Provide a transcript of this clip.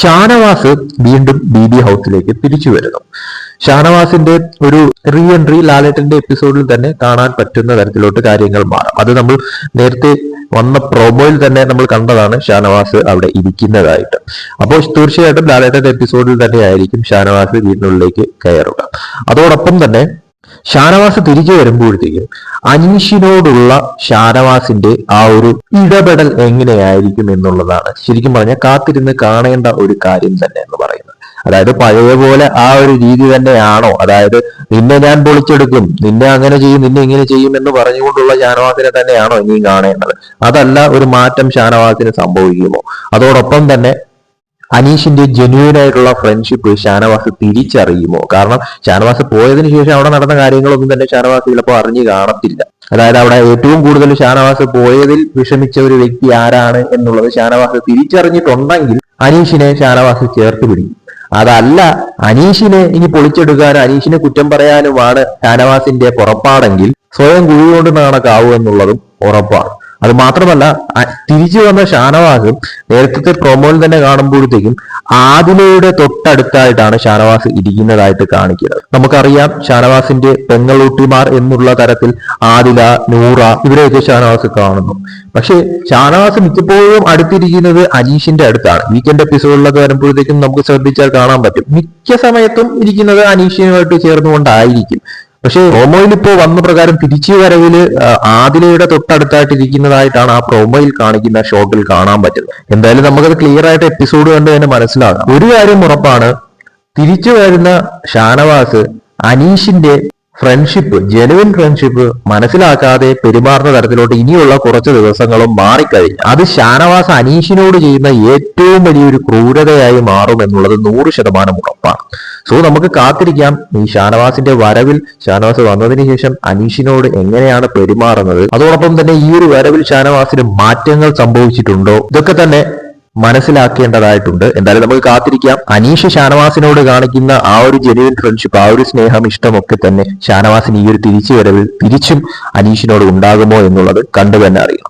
ഷാനവാസ് വീണ്ടും B B ഹൗസിലേക്ക് തിരിച്ചു വരുന്നു. ഷാനവാസിന്റെ ഒരു റീ എൻട്രി ലാലേട്ടന്റെ എപ്പിസോഡിൽ തന്നെ കാണാൻ പറ്റുന്ന തരത്തിലോട്ട് കാര്യങ്ങൾ മാറും. അത് നമ്മൾ നേരത്തെ വന്ന പ്രൊമോയിൽ തന്നെ നമ്മൾ കണ്ടതാണ് ഷാനവാസ് അവിടെ ഇരിക്കുന്നതായിട്ട്. അപ്പോൾ തീർച്ചയായിട്ടും ലാലേട്ടന്റെ എപ്പിസോഡിൽ തന്നെ ആയിരിക്കും ഷാനവാസ് വീടിനുള്ളിലേക്ക് കയറുക. അതോടൊപ്പം തന്നെ ഷാനവാസ് തിരികെ വരുമ്പോഴത്തേക്കും അനീഷിനോടുള്ള ഷാനവാസിന്റെ ആ ഒരു ഇടപെടൽ എങ്ങനെയായിരിക്കും എന്നുള്ളതാണ്. ശരിക്കും പറഞ്ഞാൽ കാത്തിരുന്ന് കാണേണ്ട ഒരു കാര്യം തന്നെ എന്ന് പറയുന്നത്. അതായത് പഴയ പോലെ ആ ഒരു രീതി തന്നെയാണോ? അതായത് നിന്നെ ഞാൻ പൊളിച്ചെടുക്കും നിന്നെ അങ്ങനെ ചെയ്യും നിന്നെ ഇങ്ങനെ ചെയ്യും എന്ന് പറഞ്ഞുകൊണ്ടുള്ള ഷാനവാസിനെ തന്നെയാണോ ഇനിയും കാണേണ്ടത്? അതല്ല ഒരു മാറ്റം ഷാനവാസിന് സംഭവിക്കുമോ? അതോടൊപ്പം തന്നെ അനീഷിന്റെ ജെന്യൂൻ ആയിട്ടുള്ള ഫ്രണ്ട്ഷിപ്പ് ഷാനവാസ് തിരിച്ചറിയുമോ? കാരണം ഷാനവാസ് പോയതിനു ശേഷം അവിടെ നടന്ന കാര്യങ്ങളൊന്നും തന്നെ ഷാനവാസ് ചിലപ്പോൾ അറിഞ്ഞു കാണത്തില്ല. അതായത് അവിടെ ഏറ്റവും കൂടുതൽ ഷാനവാസ് പോയതിൽ വിഷമിച്ച ഒരു വ്യക്തി ആരാണ് എന്നുള്ളത് ഷാനവാസ് തിരിച്ചറിഞ്ഞിട്ടുണ്ടെങ്കിൽ അനീഷിനെ ഷാനവാസ് ചേർത്ത് പിടിക്കും. അതല്ല അനീഷിനെ ഇനി പൊളിച്ചെടുക്കാനും അനീഷിനെ കുറ്റം പറയാനുമാണ് ഷാനവാസിന്റെ പുറപ്പാടെങ്കിൽ സ്വയം കുഴികൊണ്ട് നടക്കാവൂ എന്നുള്ളതും ഉറപ്പാണ്. അത് മാത്രമല്ല തിരിച്ചു വന്ന ഷാനവാസ് നേരത്തെ പ്രൊമോയിൽ തന്നെ കാണുമ്പോഴത്തേക്കും ആദിലയുടെ തൊട്ടടുത്തായിട്ടാണ് ഷാനവാസ് ഇരിക്കുന്നതായിട്ട് കാണിക്കുന്നത്. നമുക്കറിയാം ഷാനവാസിന്റെ പെങ്ങളൂട്ടിമാർ എന്നുള്ള തരത്തിൽ ആദില നൂറ ഇവരെയൊക്കെ ഷാനവാസ് കാണുന്നു. പക്ഷേ ഷാനവാസ് മിക്കപ്പോഴും അടുത്തിരിക്കുന്നത് അനീഷിന്റെ അടുത്താണ്. വീക്കെൻഡ് എപ്പിസോഡിലൊക്കെ വരുമ്പോഴത്തേക്കും നമുക്ക് ശ്രദ്ധിച്ചാൽ കാണാൻ പറ്റും. മിക്ക സമയത്തും ഇരിക്കുന്നത് അനീഷിനുമായിട്ട് ചേർന്നുകൊണ്ടായിരിക്കും. പക്ഷേ റോമോയിൽ ഇപ്പോൾ വന്ന പ്രകാരം തിരിച്ചു വരവിൽ ആ, ആദിലയുടെ തൊട്ടടുത്തായിട്ട് ഇരിക്കുന്നതായിട്ടാണ് ആ പ്രോമോയിൽ കാണിക്കുന്ന ഷോട്ടിൽ കാണാൻ പറ്റുന്നത്. എന്തായാലും നമുക്കത് ക്ലിയർ ആയിട്ട് എപ്പിസോഡ് കണ്ട് തന്നെ മനസ്സിലാകാം ഒരു കാര്യം ഉറപ്പാണ് തിരിച്ചു വരുന്ന ഷാനവാസ് അനീഷിന്റെ ഫ്രണ്ട്ഷിപ്പ് ജെനുവിൻ ഫ്രണ്ട്ഷിപ്പ് മനസ്സിലാക്കാതെ പെരുമാറുന്ന തരത്തിലോട്ട് ഇനിയുള്ള കുറച്ച് ദിവസങ്ങളും മാറിക്കഴിഞ്ഞു. അത് ഷാനവാസ് അനീഷിനോട് ചെയ്യുന്ന ഏറ്റവും വലിയൊരു ക്രൂരതയായി മാറും എന്നുള്ളത് നൂറ് ശതമാനം ഉറപ്പാണ്. സോ നമുക്ക് കാത്തിരിക്കാം. ഈ ഷാനവാസിന്റെ വരവിൽ ഷാനവാസ് വന്നതിന് ശേഷം അനീഷിനോട് എങ്ങനെയാണ് പെരുമാറുന്നത്? അതോടൊപ്പം തന്നെ ഈ ഒരു വരവിൽ ഷാനവാസിന് മാറ്റങ്ങൾ സംഭവിച്ചിട്ടുണ്ടോ? ഇതൊക്കെ തന്നെ മനസ്സിലാക്കേണ്ടതായിട്ടുണ്ട്. എന്തായാലും നമുക്ക് കാത്തിരിക്കാം. അനീഷ് ഷാനവാസിനോട് കാണിക്കുന്ന ആ ഒരു ജെനുവിൻ ഫ്രണ്ട്ഷിപ്പ് ആ ഒരു സ്നേഹം ഇഷ്ടമൊക്കെ തന്നെ ഷാനവാസിന് ഈ ഒരു തിരിച്ചു വരവിൽ തിരിച്ചും അനീഷിനോട് ഉണ്ടാകുമോ എന്നുള്ളത് കണ്ടു തന്നെ അറിയണം